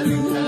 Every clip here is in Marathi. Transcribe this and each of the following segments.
Hallelujah.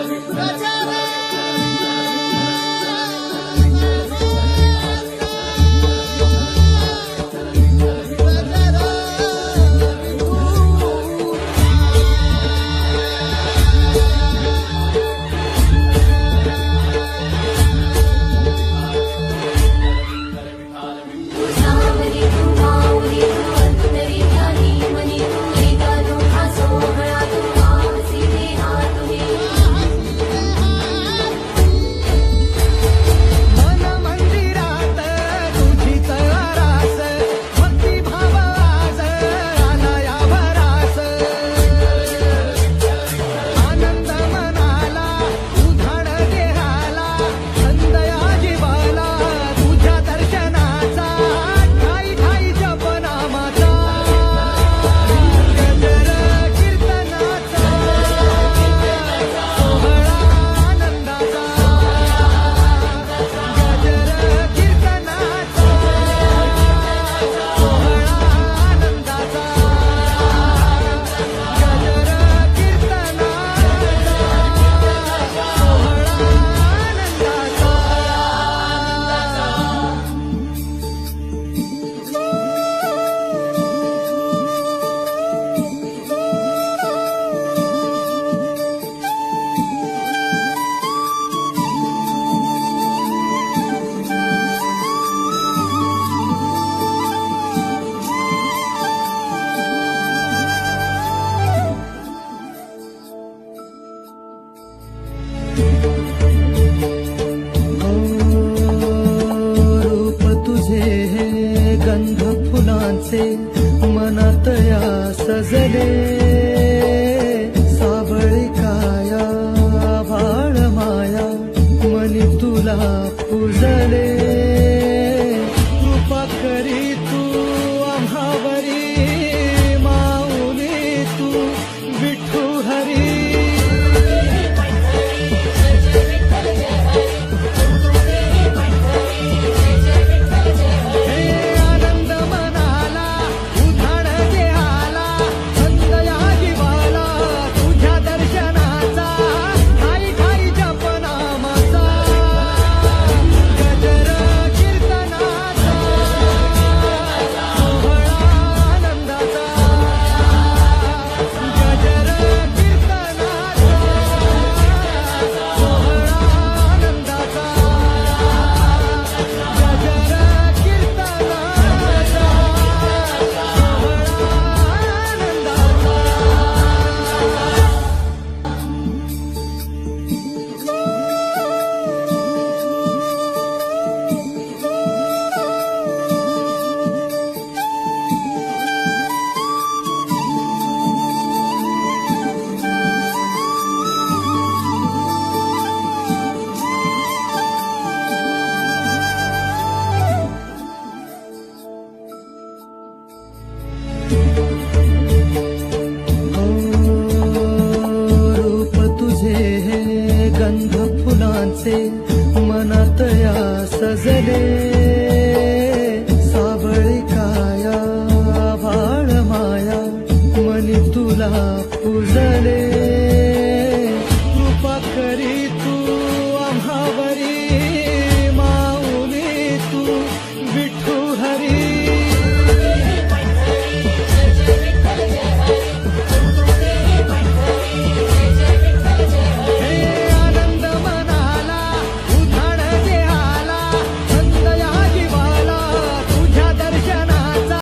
रूप तुझे गंध फुलांचे मनातया सजले. गजले साबळी काया भाळ माया मनी तुला पुजले. कृपा करी तू आम्हावरी माऊली तू विठू हरी.